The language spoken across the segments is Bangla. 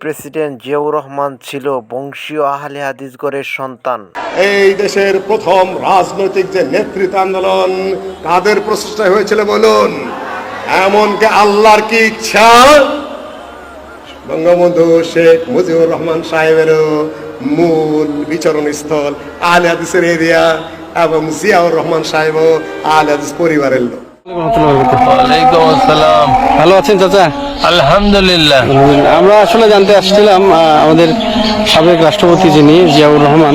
প্রেসিডেন্ট জিয়াউর রহমান ছিল বংশীয় আহলে হাদিস গড়ের সন্তান। এই দেশের প্রথম রাজনৈতিক যে নেতৃত্ব আন্দোলন কাদের প্রচেষ্টায় হয়েছিল বলুন, এমনকি আল্লাহর কি ইচ্ছা? বঙ্গবন্ধু শেখ মুজিবুর রহমান সাহেবেরও মূল বিচরণ স্থল আলে হাদিসের এরিয়া এবং জিয়াউর রহমান সাহেবও আলে হাদিস পরিবারের লোক। ভালো আছেন চাচা? আলহামদুলিল্লাহ। আমরা আসলে জানতে আসছিলাম আমাদের সাবেক রাষ্ট্রপতি যিনি জিয়াউর রহমান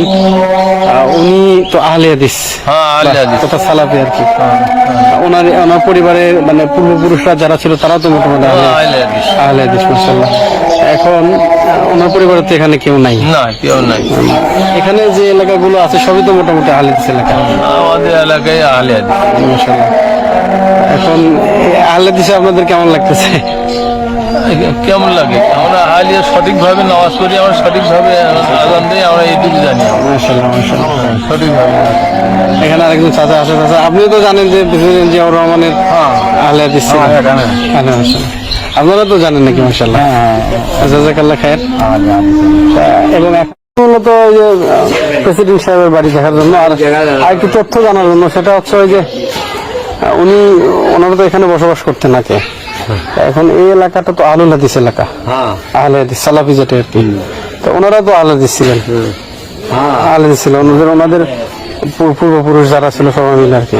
উনি তো আহলে হাদিস হ্যাঁ হাদিস। তথা সালাফি আর কি। ওনার ওনার পরিবারের মানে পূর্বপুরুষরা যারা ছিল তারা তো মোটামুটি আহলে হ্যাঁ, হাদিস। আহলে মাসাল্লাহ এখন ওনার পরিবারে তো এখানে কেউ নাই। না কেউ নাই। এখানে যে এলাকাগুলো আছে সবই তো মোটামুটি আহলে হাদিস এলাকা। আমাদের এলাকায় আহলে হাদিস। এখন এই আহলে হাদিসে আপনাদের কেমন লাগতেছে? কেমন লাগে? আমরা আলিয়া সঠিকভাবে নামাজ পড়ি আমরা সঠিকভাবে আজান দিই আমরা এইটুকু জানি। সঠিকভাবে। এখানে আরেকজন চাচা আছে চাচা আপনিও তো জানেন যে জিয়াউর রহমানের আহলে হাদিস হ্যাঁ। আপনারা তো জানেন নাকি মাসাল্লাহ জাজাকাল্লাহ খায়ের। এবং মূলত যে প্রেসিডেন্ট সাহেবের বাড়ি দেখার জন্য আর আরেকটু তথ্য জানার জন্য সেটা হচ্ছে ওই যে উনি ওনারা তো এখানে বসবাস করতেন নাকি? তা এখন এই এলাকাটা তো আলুল হাদিস এলাকা। আহলে হাদিস সালাফি যেটা আর কি তো ওনারা তো আহলে হাদিস ছিলেন। আহলে হাদিস ছিল। ওনাদের ওনাদের পূর্বপুরুষ যারা ছিল সবাই মিলে আর কি।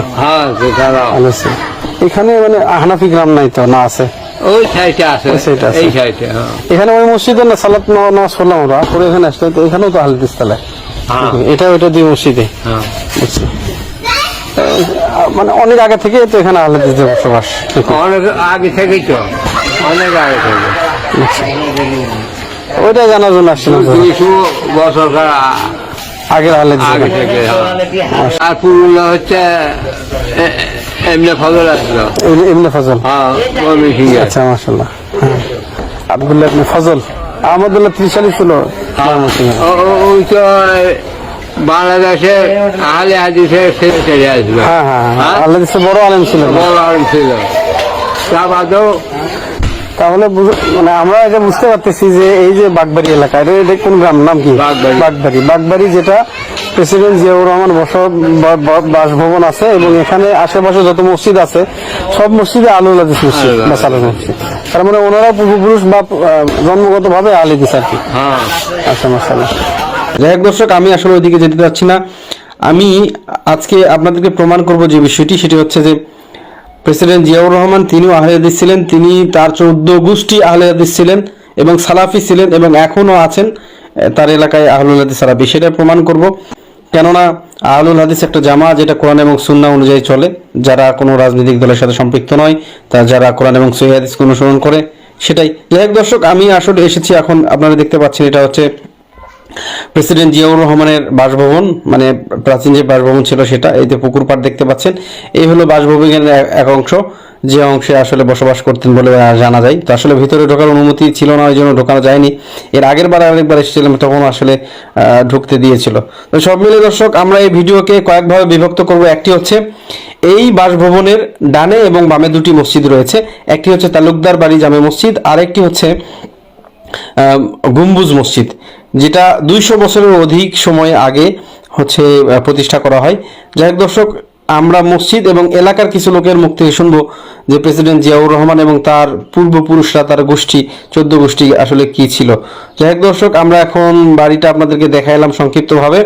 এখানে মানে হানাফি গ্রাম নাই তো না আছে? ওই সাইডে আছে। এই সাইডে হ্যাঁ। এখানে ওই মসজিদে না সালাত ন- নামাজ পড়লাম আমরা। পরে এখানে আসলে তো এখানেও তো আহলে হাদিস তাহলে। এটা ওইটা দুই মসজিদে। হ্যাঁ। বুঝছি। মানে অনেক আগে থেকে তো এখানে আহলে হাদিসদের বসবাস। অনেক আগে থেকেই তো। অনেক আগে থেকে। ওইটা জানার জন্য আসছিলাম। দুইশো বছর আগের আহলে আগে থেকে হ্যাঁ। আর পুরুলিয়া হচ্ছে এমনি ফজল আসলো? ইবনে- ইবনে ফজল। হ্যাঁ আচ্ছা মাশাল্লাহ হ্যাঁ। আব্দুল্লাহ ইবনে ফজল। আহমদুল্লাহ ত্রিশালি ছিল। ওই তো বাংলাদেশে আহলে হাদিসের সেক্রেটারি আসবে হ্যাঁ হ্যাঁ হ্যাঁ। হ্যাঁ? আল্লাহ দিচ্ছে বড় আলেম ছিলেন বড় আলেম ছিল। তা বাদেও তাহলে মানে আমরা এটা বুঝতে পারতেছি যে এই যে বাগবাড়ি এলাকা এটা কোন গ্রাম? নাম কি? বাগবাড়ি। বাগবাড়ি। বাগবাড়ি যেটা প্রেসিডেন্ট জিয়াউর রহমান বস বা- বা- বাসভবন আছে এবং এখানে আশেপাশে যত মসজিদ আছে সব মসজিদে আলুল হাদিস মসজিদ তার মানে ওনারা পূর্বপুরুষ বা জন্মগত ভাবে আলী দিস আর কি। হ্যাঁ। আচ্ছা মাসাল্লাহ যাই হোক দর্শক আমি আসলে ওইদিকে যেতে চাচ্ছি না। আমি আজকে আপনাদেরকে প্রমাণ করব যে বিষয়টি সেটি হচ্ছে যে প্রেসিডেন্ট জিয়াউর রহমান তিনিও আহলে হাদিস ছিলেন তিনি তার চৌদ্দ গোষ্ঠী আহলে হাদিস ছিলেন এবং সালাফি ছিলেন এবং এখনও আছেন তার এলাকায় আহলুল হাদিস সালাফি। সেটা প্রমাণ করব। কেননা আহলুল হাদিস একটা জামা যেটা কোরআন এবং সুন্না অনুযায়ী চলে, যারা কোনো রাজনৈতিক দলের সাথে সম্পৃক্ত নয়, তা যারা কোরআন এবং সহি হাদিসকে অনুসরণ করে, সেটাই। যাই হোক দর্শক, আমি আসলে এসেছি এখন, আপনারা দেখতে পাচ্ছেন এটা হচ্ছে প্রেসিডেন্ট জিয়াউর রহমানের বাসভবন মানে প্রাচীন যে বাসভবন ছিল সেটা, এই যে পুকুর পাড় দেখতে পাচ্ছেন, এই হলো বাসভবনের এক- অংশ, যে অংশে আসলে বসবাস করতেন বলে জানা যায়। তো আসলে ভিতরে ঢোকার অনুমতি ছিল না, ওই জন্য ঢোকানো যায়নি। এর আগের বার আরেকবার এসেছিলাম, তখন আসলে ঢুকতে দিয়েছিল। তো সব মিলে দর্শক, আমরা এই ভিডিওকে কয়েকভাবে বিভক্ত করব। একটি হচ্ছে, এই বাসভবনের ডানে এবং বামে দুটি মসজিদ রয়েছে। একটি হচ্ছে তালুকদার বাড়ি জামে মসজিদ, আরেকটি হচ্ছে গম্বুজ মসজিদ। যেটা দুইশো বছরের অধিক সময় আগে হচ্ছে প্রতিষ্ঠা করা হয়। যাই হোক দর্শক, আমরা মসজিদ এবং এলাকার কিছু লোকের মুখ থেকে শুনব যে প্রেসিডেন্ট জিয়াউর রহমান এবং তার পূর্বপুরুষরা, তার গোষ্ঠী, চোদ্দ গোষ্ঠী আসলে কি ছিল। যাই হোক দর্শক, আমরা এখন বাড়িটা আপনাদেরকে দেখাইলাম সংক্ষিপ্তভাবে।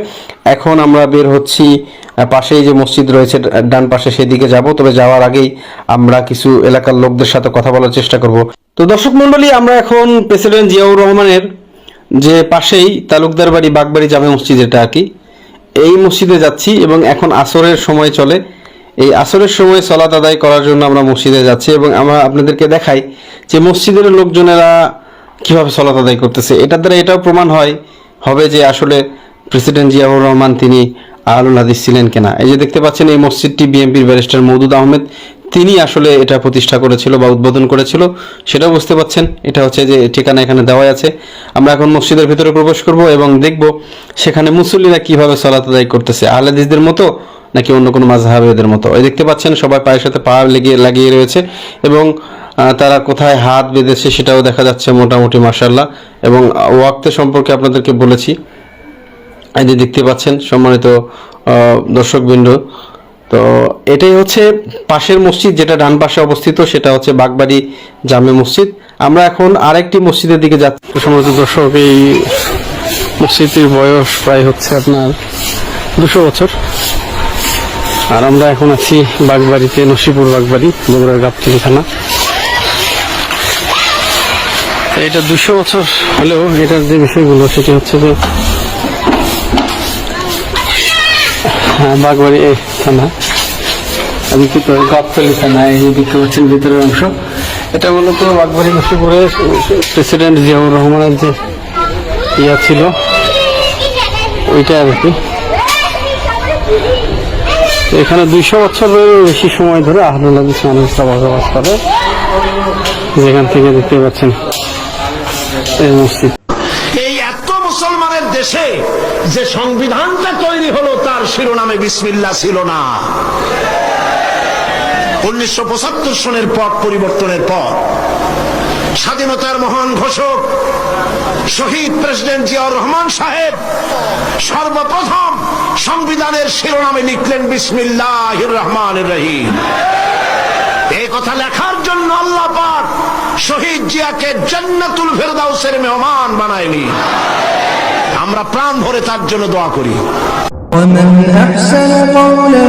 এখন আমরা বের হচ্ছি পাশেই যে মসজিদ রয়েছে ডান পাশে সেদিকে যাব। তবে যাওয়ার আগেই আমরা কিছু এলাকার লোকদের সাথে কথা বলার চেষ্টা করব। তো দর্শক মন্ডলী আমরা এখন প্রেসিডেন্ট জিয়াউর রহমানের যে পাশেই তালুকদার বাড়ি বাগবাড়ি জামে মসজিদ এটা আর কি। এই মসজিদে যাচ্ছি এবং এখন আসরের সময় চলে। এই আসরের সময় সলাত আদায় করার জন্য আমরা মসজিদে যাচ্ছি এবং আমরা আপনাদেরকে দেখাই যে মসজিদের লোকজনেরা কীভাবে সলাত আদায় করতেছে। এটার দ্বারা এটাও প্রমাণ হয়, হবে যে আসলে প্রেসিডেন্ট জিয়াউর রহমান তিনি আহলুল হাদিস ছিলেন কিনা। এই যে দেখতে পাচ্ছেন এই মসজিদটি বিএনপির ব্যারিস্টার মৌদুদ আহমেদ তিনি আসলে এটা প্রতিষ্ঠা করেছিল বা উদ্বোধন করেছিল, সেটাও বুঝতে পাচ্ছেন। এটা হচ্ছে যে ঠিকানা এখানে দেওয়া আছে। আমরা এখন মসজিদের ভিতরে প্রবেশ করব এবং দেখব সেখানে মুসল্লিরা কীভাবে সলাত আদায় করতেছে। আহলাদিসদের মতো নাকি অন্য কোনো মাঝহাবেদের মতো? ওই দেখতে পাচ্ছেন সবাই পায়ের সাথে পা লেগে লাগিয়ে রয়েছে এবং তারা কোথায় হাত বেঁধেছে সেটাও দেখা যাচ্ছে মোটামুটি মার্শাল্লাহ এবং ওয়াক্তে সম্পর্কে আপনাদেরকে বলেছি। এই যে দেখতে পাচ্ছেন সম্মানিত দর্শকবৃন্দ তো এটাই হচ্ছে পাশের মসজিদ যেটা ডান পাশে অবস্থিত, সেটা হচ্ছে বাগবাড়ি জামে মসজিদ। আমরা এখন আরেকটি মসজিদের দিকে যাচ্ছি। সম্মানিত দর্শক, এই মসজিদটির বয়স প্রায় হচ্ছে আপনার দুশো বছর। আর আমরা এখন আছি বাগবাড়িতে, নসিপুর বাগবাড়ি, বগুড়ার গাবতলি থানা। এটা দুশো বছর হলেও এটার যে বিষয়গুলো, সেটি হচ্ছে যে হ্যাঁ বাগবাড়ি থানা। আমি কি গাবতলি থানা, এই যে দেখতে পাচ্ছেন ভিতরের অংশ। এটা মূলত বাগবাড়ি নসিপুরের প্রেসিডেন্ট জিয়াউর রহমানের যে ইয়া ছিল, ওইটা আর কি। এখানে দুইশো বছরের বেশি সময় ধরে আহলুল হাদিস মানুষরা বসবাস করে। যেখান থেকে দেখতে পাচ্ছেন এই মসজিদ। দেশে যে সংবিধানটা তৈরি হলো, তার শিরোনামে বিসমিল্লা ছিল না। উনিশশো পঁচাত্তর সনের পট পরিবর্তনের পর স্বাধীনতার মহান ঘোষক শহীদ প্রেসিডেন্ট জিয়াউর রহমান সাহেব সর্বপ্রথম সংবিধানের শিরোনামে লিখলেন বিসমিল্লাহ রহমান রহিম। এই কথা পাক শহীদ জিয়াকে জান্নাতুল ফেরদাউসের মেহমান বানায়নি আমরা প্রাণ ভরে তার জন্য দোয়া করি ومن أحسن قولا